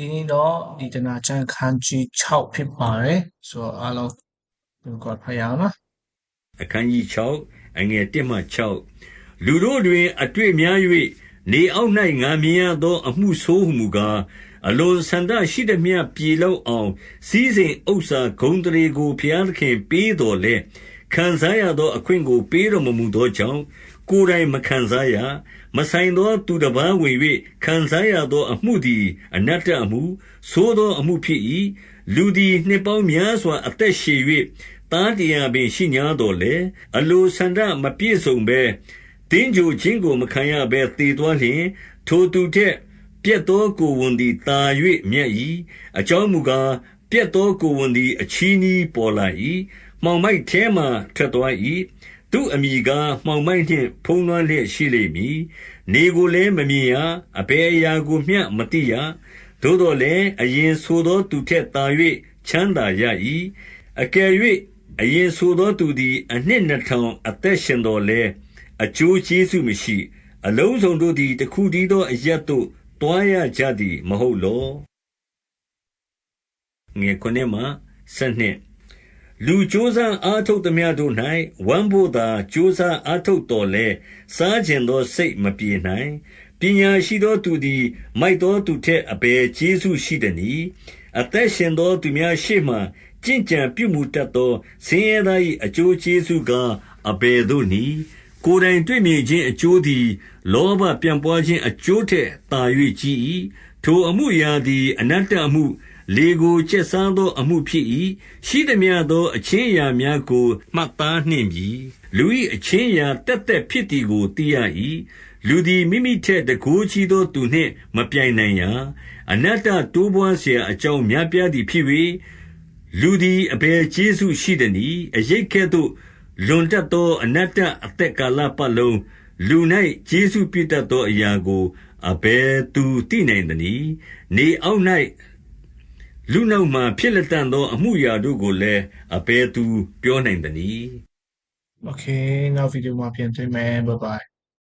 ဒီနေ့တော့ဒီတနာချမ်းခန်းကြီး6ဖြစ်ပါတယ်ဆိုတော့အားလုံးဒီကောဖတ်ရအောင်နော်အခန်းကြီး6အငယ်1မှ6လူတို့တွင် အတွေ့များ၍နေအောက်၌ငါမြင်ရသော အမှုဆိုးဟုမူကားအလွန်ဆန္ဒရှိသည်မြပြည်လောက်အောင် စီးစိမ်ဥစ္စာဂုံတရေကိုဘုရားသခင်ပေးတော်လဲ ခံစားရသောအခွင့်ကို ပေးတော်မမူသောကြောင့် ကိုယ်တိုင်မခံစားရ မဆိုင်သောသူတစ်ပါးဝင်၍ခံစားရသောအမှုသည် အနတ္တအမှုသို့သောအမှုဖြစ်၏လူသည် နှစ်ပေါင်းများစွာ အသက်ရှည်၍သားတရားပင် ရှိညာတော်လေအလိုဆန္ဒမပြည့်စုံဘဲတင်းကြိုခြင်းကို မခံရဘဲတည်သွားလျင် ထိုသူထက်ပြက်သောကိုယ်ဝန်သည်တာ၍မြတ်၏အကြောင်းမူကားပြက်သောကိုယ်ဝန်သည် အချီးနှီးပေါ်လာ၏ မှောင်မိုက်ထဲမှ ထွက်သွား၏သူအမိကား မှောင်မိုက်နှင့် ဖုံးလွှမ်းလျက်ရှိလိမ့်မည် နေကိုလည်း မမြင်ရ အဘယ်အရာကိုမျှ မသိရ သို့တော်လည်း အရင်ဆိုသောသူထက်သာ၍ချမ်းသာရ၏အကယ်၍အရင်ဆိုသောသူသည် အနှစ်နှစ်ထောင် အသက်ရှင်တော်လဲအကျိုးကျေးဇူးမရှိ အလုံးစုံတို့သည် တခုတည်းသောအရက်သို့တွားရကြသည် မဟုတ်လော လူကြိုးစားအားထုတ်သမျှတို့၌ဝမ်းဖို့သာကြိုးစားအားထုတ်တော်လဲစားကျင်သောစိတ်မပြေနိုင် ပညာရှိသောသူသည် မိုက်သောသူထက် အဘယ်ကျေးဇူးရှိသနည်း အသက်ရှင်သောသူများရှေ့မှကြင်ကြံပြုမှုတတ်သော ဆင်းရဲသား၏အကျိုးကျေးဇူးကား အဘယ်သို့နည်း ကိုယ်တိုင်တွေ့မြင်ခြင်းအကျိုးသည် လောဘပြန့်ပွားခြင်းအကျိုးထက်သာ၍ကြီး၏ထိုအမှုအရာသည် အနတ္တအမှု လေကိုကျက်စားသောအမှုဖြစ်၏။ရှိသမျှသော အခြင်းအရာများကို မှတ်သားနှင့်ပြီ။လူ၏အခြင်းအရာ သက်သက်ဖြစ်သည်ကို သိရ၏။လူသည် မိမိထက် တန်ခိုးကြီးသောသူနှင့် မပြိုင်နိုင်ရာ။အနတ္တတိုးပွါးစရာအကြောင်း များပြားသည်ဖြစ်၍၊လူသည် အဘယ်ကျေးဇူးရှိသနည်း။အရိပ်ကဲ့သို့ လွန်တတ်သော အနတ္တအသက်ကာလပတ်လုံး၊လူ၌ကျေးဇူးပြုတတ်သောအရာကို အဘယ်သူသိနိုင်သနည်း။နေအောက်၌ လူနောက်မှာ ဖြစ်လတံ့သော အမှုအရာတို့ကိုလည်း အဘယ်သူပြောနိုင်သနည်း။ Okay. နောက်ဗီဒီယိုမှာ ပြန်တွေ့မယ်။ Bye bye.